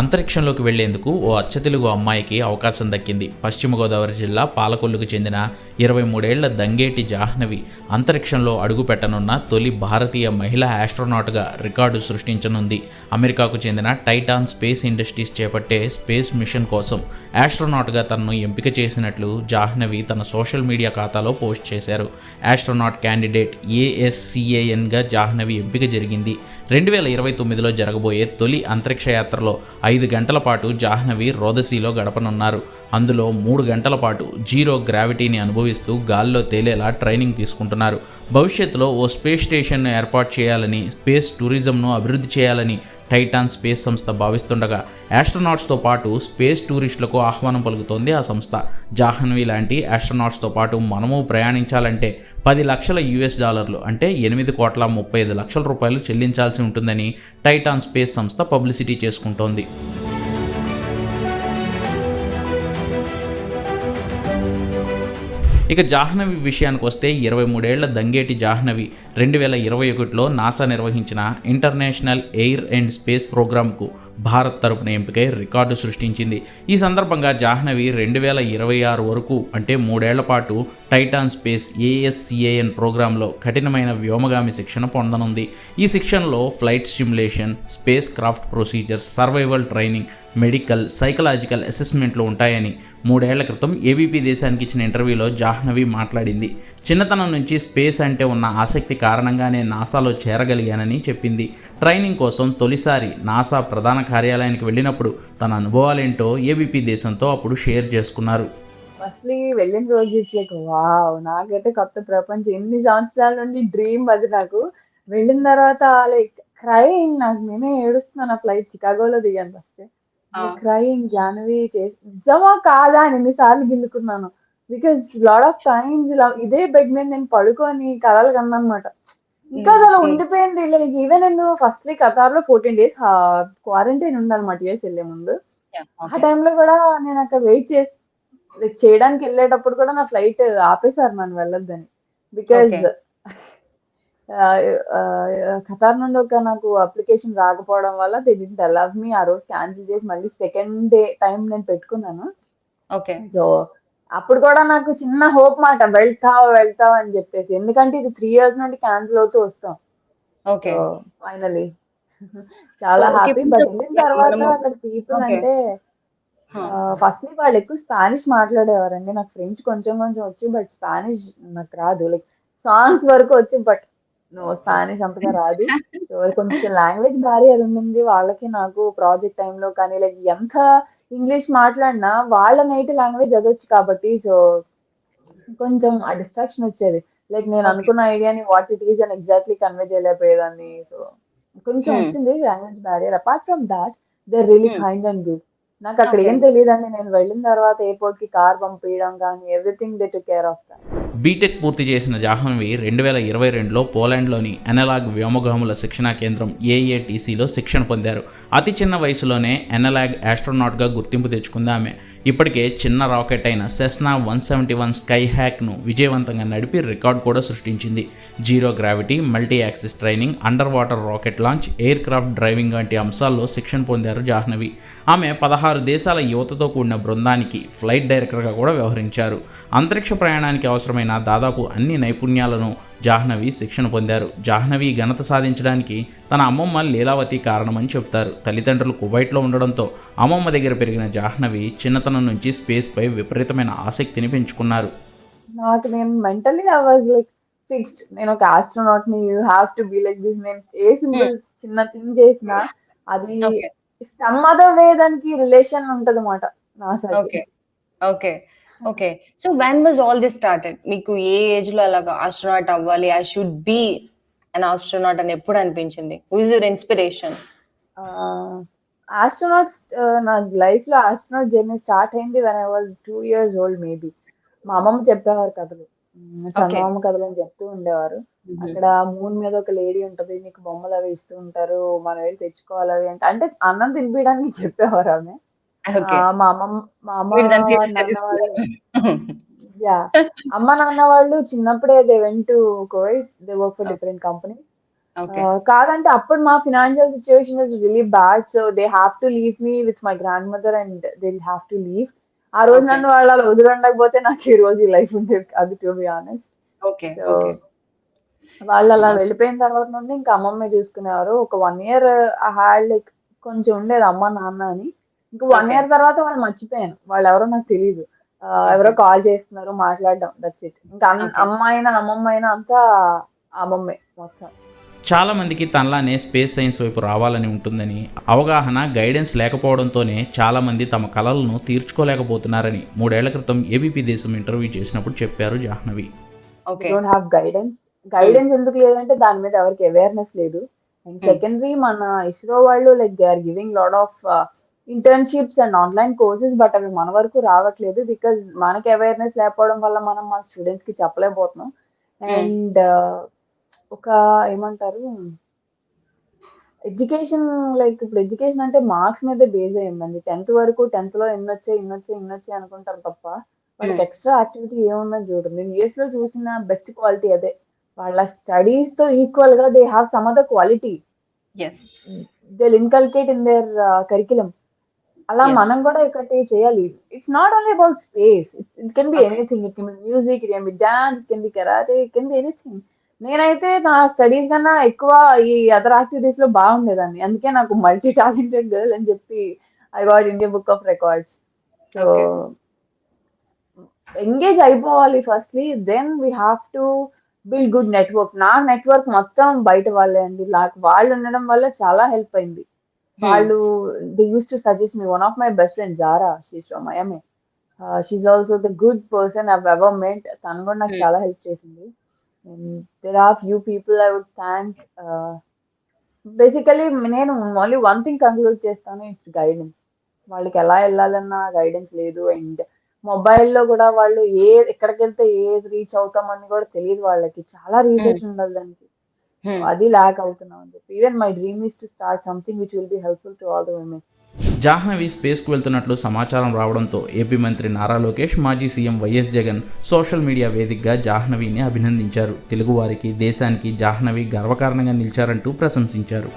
అంతరిక్షంలోకి వెళ్ళేందుకు ఓ అచ్చతెలుగు అమ్మాయికి అవకాశం దక్కింది. పశ్చిమ గోదావరి జిల్లా పాలకొల్లుకు చెందిన ఇరవై మూడేళ్ళ దంగేటి జాహ్నవి అంతరిక్షంలో అడుగుపెట్టనున్న తొలి భారతీయ మహిళా ఆస్ట్రోనాట్గా రికార్డు సృష్టించనుంది. అమెరికాకు చెందిన టైటాన్ స్పేస్ ఇండస్ట్రీస్ చేపట్టే స్పేస్ మిషన్ కోసం ఆస్ట్రోనాట్గా తనను ఎంపిక చేసినట్లు జాహ్నవి తన సోషల్ మీడియా ఖాతాలో పోస్ట్ చేశారు. ఆస్ట్రోనాట్ క్యాండిడేట్ ఏఎస్సిఏఎన్గా జాహ్నవి ఎంపిక జరిగింది. రెండు వేల ఇరవై తొమ్మిదిలో జరగబోయే తొలి అంతరిక్ష యాత్రలో ఐదు గంటల పాటు జాహ్నవి రోదసీలో గడపనున్నారు. అందులో మూడు గంటల పాటు జీరో గ్రావిటీని అనుభవిస్తూ గాల్లో తేలేలా ట్రైనింగ్ తీసుకుంటున్నారు. భవిష్యత్తులో ఓ స్పేస్ స్టేషన్ను ఏర్పాటు చేయాలని స్పేస్ టూరిజంను అభివృద్ధి చేయాలని టైటాన్ స్పేస్ సంస్థ భావిస్తుండగా యాస్ట్రనాట్స్తో పాటు స్పేస్ టూరిస్టులకు ఆహ్వానం పలుకుతోంది ఆ సంస్థ. జాహ్నవి లాంటి ఆస్ట్రోనాట్స్తో పాటు మనము ప్రయాణించాలంటే పది లక్షల యుఎస్ డాలర్లు అంటే ఎనిమిది కోట్ల ముప్పై ఐదు లక్షల రూపాయలు చెల్లించాల్సి ఉంటుందని టైటాన్ స్పేస్ సంస్థ పబ్లిసిటీ చేసుకుంటోంది. ఇక జాహ్నవి విషయానికి వస్తే ఇరవై మూడేళ్ళ దంగేటి జాహ్నవి రెండు వేల ఇరవై ఒకటిలో నాసా నిర్వహించిన ఇంటర్నేషనల్ ఎయిర్ అండ్ స్పేస్ ప్రోగ్రాంకు భారత్ తరపున ఎంపికై రికార్డు సృష్టించింది. ఈ సందర్భంగా జాహ్నవి రెండు వేల ఇరవై ఆరు వరకు అంటే మూడేళ్ళ పాటు టైటాన్ స్పేస్ ఏఎస్సిఏఎన్ ప్రోగ్రాంలో కఠినమైన వ్యోమగామి శిక్షణ పొందనుంది. ఈ శిక్షణలో flight simulation spacecraft procedures survival training medical psychological అసెస్మెంట్లు ఉంటాయని మూడేళ్ళ క్రితం ఏబీపీ దేశానికి ఇచ్చిన ఇంటర్వ్యూలో జాహ్నవి మాట్లాడింది. చిన్నతనం నుంచి స్పేస్ అంటే ఉన్న ఆసక్తి కారణంగానే నాసాలో చేరగలిగానని చెప్పింది. ట్రైనింగ్ కోసం తొలిసారి నాసా ప్రధాన కార్యాలయానికి వెళ్ళినప్పుడు తన అనుభవాలేంటో ఏబీపీ దేశంతో అప్పుడు షేర్ చేసుకున్నారు. ఫస్ట్లీ వెళ్ళిన రోజు లైక్ వావ్ నాకైతే కొత్త ప్రపంచం. ఎన్ని సంవత్సరాల నుండి డ్రీమ్ అది నాకు. వెళ్ళిన తర్వాత లైక్ క్రైయింగ్ నాకు నేనే ఏడుస్తున్నాను ఫ్లైట్ చికాగోలో దిగాను ఫస్ట్. క్రైయింగ్ జానవి చేసి నిజమా కాదా అని ఎన్నిసార్లు గిల్లుకున్నాను. బికాస్ లాడ్ ఆఫ్ టైమ్స్ ఇలా ఇదే బెడ్ మీద నేను పడుకొని కలలు కన్నమాట ఇంకా అది అలా ఉండిపోయింది లైక్ ఈవెన్ నేను ఫస్ట్లీ కతార్లో ఫోర్టీన్ డేస్ క్వారంటైన్ ఉండాలన్నమాట యూఎస్ వెళ్ళే ముందు. ఆ టైంలో కూడా నేను అక్కడ వెయిట్ చేసి చేయడానికి వెళ్ళేటప్పుడు కూడా నా ఫ్లైట్ ఆపేశారు నన్ను వెళ్ళొద్దని. బికాజ్ ఖతార్ నుండి ఒక నాకు అప్లికేషన్ రాకపోవడం వల్ల దే డింట్ అలవ్ మీ ఆ రోజు క్యాన్సిల్ చేసి మళ్ళీ సెకండ్ డే టైం నేను పెట్టుకున్నాను. ఓకే. సో అప్పుడు కూడా నాకు చిన్న హోప్ మాట వెళ్తావు వెళ్తావు అని చెప్పేసి. ఎందుకంటే ఇది త్రీ ఇయర్స్ నుండి క్యాన్సిల్ అవుతూ వస్తాం. ఓకే. ఫైనలీ. చాలా హ్యాపీ. బట్ వెళ్ళిన తర్వాత అక్కడ పీపుల్. అంటే ఫస్ట్ వాళ్ళు ఎక్కువ స్పానిష్ మాట్లాడేవారండి. నాకు ఫ్రెంచ్ కొంచెం కొంచెం వచ్చు బట్ స్పానిష్ నాకు రాదు. లైక్ సాంగ్స్ వరకు వచ్చు బట్ నో స్పానిష్ అంతగా రాదు సో కొంచెం లాంగ్వేజ్ బ్యారియర్ ఉంది వాళ్ళకి నాకు ప్రాజెక్ట్ టైంలో కానీ లైక్ ఎంత ఇంగ్లీష్ మాట్లాడినా వాళ్ళ నేటివ్ లాంగ్వేజ్ అదొచ్చు కాబట్టి సో కొంచెం ఆ డిస్ట్రాక్షన్ వచ్చేది లైక్ నేను. అనుకున్న ఐడియాని వాట్ ఇట్ ఈస్ అని ఎగ్జాక్ట్లీ కన్వే చేయలేకపోయేదాన్ని సో కొంచెం Hmm. వచ్చింది language barrier apart from that they really. Kind and good నాకు అక్కడ. ఏం తెలియదండి నేను వెళ్ళిన తర్వాత ఎయిర్పోర్ట్కి కార్ పంపించడం కానీ everything they took care of that BTech పూర్తి చేసిన జాహ్నవి రెండు వేల ఇరవై రెండులో పోలాండ్లోని ఎనలాగ్ వ్యోమగాముల శిక్షణా కేంద్రం ఏఏటీసీలో శిక్షణ పొందారు. అతి చిన్న వయసులోనే ఎనలాగ్ ఆస్ట్రోనాట్గా గుర్తింపు తెచ్చుకుంది ఆమె ఇప్పటికే చిన్న రాకెట్ అయిన Cessna one seventy one sky హ్యాక్ను విజయవంతంగా నడిపి రికార్డ్ కూడా సృష్టించింది. Zero gravity multi axis training underwater rocket launch aircraft driving వంటి అంశాల్లో శిక్షణ పొందారు జాహ్నవి. ఆమె పదహారు దేశాల యువతతో కూడిన బృందానికి ఫ్లైట్ డైరెక్టర్గా కూడా వ్యవహరించారు. అంతరిక్ష ప్రయాణానికి అవసరమైన దాదాపు అన్ని నైపుణ్యాలను జాహ్నవి శిక్షణ పొందారు. జాహ్నవి ఘనత సాధించడానికి తన అమ్మమ్మ లీలావతి కారణమని చెబుతారు. తల్లిదండ్రులు కువైట్లో ఉండడంతో అమ్మమ్మ దగ్గర పెరిగిన జాహ్నవి చిన్నతనం నుంచి స్పేస్పై విపరీతమైన ఆసక్తిని పెంచుకున్నారు. నాకు నేను mentally I was like fixed నేను ఒక ఆస్ట్రోనాట్ని you have to be like this నేను ఏ సింపుల్ చిన్న థింగ్ చేసిన అది ఓకే సమ్ అదర్ వే దానికి రిలేషన్ ఉంటది అన్నమాట నా side okay okay okay so when was all this started మీకు ఏ ఏజ్లో అలాగా ఆస్ట్రోనాట్ అవ్వాలి? I should be an astronaut అని ఎప్పుడు అనిపించింది? Who is your inspiration astronauts నా లైఫ్లో ఆస్ట్రోనాట్ జర్నీ స్టార్ట్ అయింది when I was two years old maybe మా అమ్మమ్మ చెప్పేవారు కథలు. చందమామ కథలు అని చెప్తూ ఉండేవారు. అక్కడ మూన్ మీద ఒక లేడీ ఉంటది నీకు బొమ్మలు అవి ఇస్తూ ఉంటారు మనం వెళ్ళి తెచ్చుకోవాలి అవి అంటే అంటే అన్నం తినిపించడానికి చెప్పేవారు ఆమె. మా అమ్మమ్మ మా అమ్మ నాన్న వాళ్ళు తీసుకున్నారు. యా. అమ్మ నాన్న వాళ్ళు చిన్నప్పుడే they went to Covid they work for different companies. కాదంటే అప్పుడు మా financial situation is really bad. So they have to leave me with my grandmother and they have to leave. ఆ రోజు. నన్ను వాళ్ళు అలా వదిలిండకపోతే నాకు ఈ రోజు ఈ లైఫ్ ఉండేది కాదు టు బి ఆనెస్ట్. ఓకే వాళ్ళు అలా వెళ్ళిపోయిన తర్వాత నుండి ఇంకా అమ్మమ్మ చూసుకునేవారు. ఒక వన్ ఇయర్ ఆ హ్యాడ్ లైక్ కొంచెం ఉండేది అమ్మ నాన్న అని. ఇంకా వన్. ఇయర్ తర్వాత వాళ్ళు మర్చిపోయాను వాళ్ళు ఎవరో నాకు తెలియదు ఎవరో కాల్ చేస్తున్నారు మాట్లాడడం. దట్స్ ఇట్ ఇంకా అన్- Okay. అమ్మ అయినా అమ్మమ్మ అయినా అంతా అమ్మమ్మే మొత్తం. చాలా మందికి తనలానే స్పేస్ సైన్స్ వైపు రావాలని ఉంటుందని అవగాహన గైడెన్స్ లేకపోవడంతోనే చాలా మంది తమ కలలను తీర్చుకోలేకపోతున్నారని మూడేళ్ళ క్రితం ఏబీపీ దేశం ఇంటర్వ్యూ చేసినప్పుడు చెప్పారు Jahnavi. Okay don't have guidance guidance ఎందుకు లేదంటే దాని మీద ఎవరికి అవేర్నెస్ లేదు. And Hmm. సెకండరీ మన ఇస్రో వాళ్ళు like they are giving lot of internships and online courses but అవి మన వరకు రావట్లేదు బికాజ్ మనకి అవేర్నెస్ లేకపోవడం వల్ల మనం మా స్టూడెంట్స్కి చెప్పలేకపోతున్నాం. అండ్ ఒక ఏమంటారు? ఎడ్యుకేషన్ లైక్ ఇప్పుడు ఎడ్యుకేషన్ అంటే మార్క్స్ మీద బేస్ అయి ఉందండి. టెన్త్ వరకు టెన్త్లో ఎన్ని వచ్చాయి ఇన్ని వచ్చాయి ఇన్ని వచ్చాయి అనుకుంటారు తప్ప వాళ్ళకి Hmm. ఎక్స్ట్రా యాక్టివిటీ ఏముందని చూడండి నేను యూఎస్లో చూసిన బెస్ట్ క్వాలిటీ అదే. వాళ్ళ స్టడీస్తో ఈక్వల్గా they have some other quality they inculcate in their curriculum అలా. మనం కూడా ఒకటి చేయాలి. It's not only about space it's it can be. Anything it can be music it can be dance it can be karate it can be anything నేనైతే నా studies కన్నా ఎక్కువ ఈ అదర్ యాక్టివిటీస్లో బాగుండేదాన్ని. అందుకే నాకు మల్టీ టాలెంటెడ్ గర్ల్ అని చెప్పి I got India book of records so. Engage అయిపోవాలి firstly then we have to build good network నా నెట్వర్క్ మొత్తం బయట వాళ్ళే అండి. నాకు వాళ్ళు ఉండడం వల్ల చాలా హెల్ప్ అయింది. వాళ్ళు they use to suggest me one of my best friend Zara she's from IMA she's also the good person I've ever met తను కూడా నాకు Hmm. చాలా హెల్ప్ చేసింది. There are few people I would thank basically నేను only one thing conclude చేస్తాను it's guidance వాళ్ళకి ఎలా వెళ్ళాలన్న గైడెన్స్ లేదు. అండ్ మొబైల్లో కూడా వాళ్ళు ఏ ఎక్కడికి వెళ్తే ఏది రీచ్ అవుతామని కూడా తెలియదు వాళ్ళకి. చాలా రీసెర్చ్ ఉండాలి దానికి. Hmm. అది ల్యాక్ అవుతున్నాం అని చెప్పి. Even my dream is to start something which will be helpful to all the women Jahnavi స్పేస్కు వెళ్తున్నట్లు సమాచారం రావడంతో ఏపీ మంత్రి నారా లోకేష్ మాజీ CM YS Jagan social media వేదికగా జాహ్నవిని అభినందించారు. తెలుగువారికి దేశానికి జాహ్నవి గర్వకారణంగా నిలిచారంటూ ప్రశంసించారు.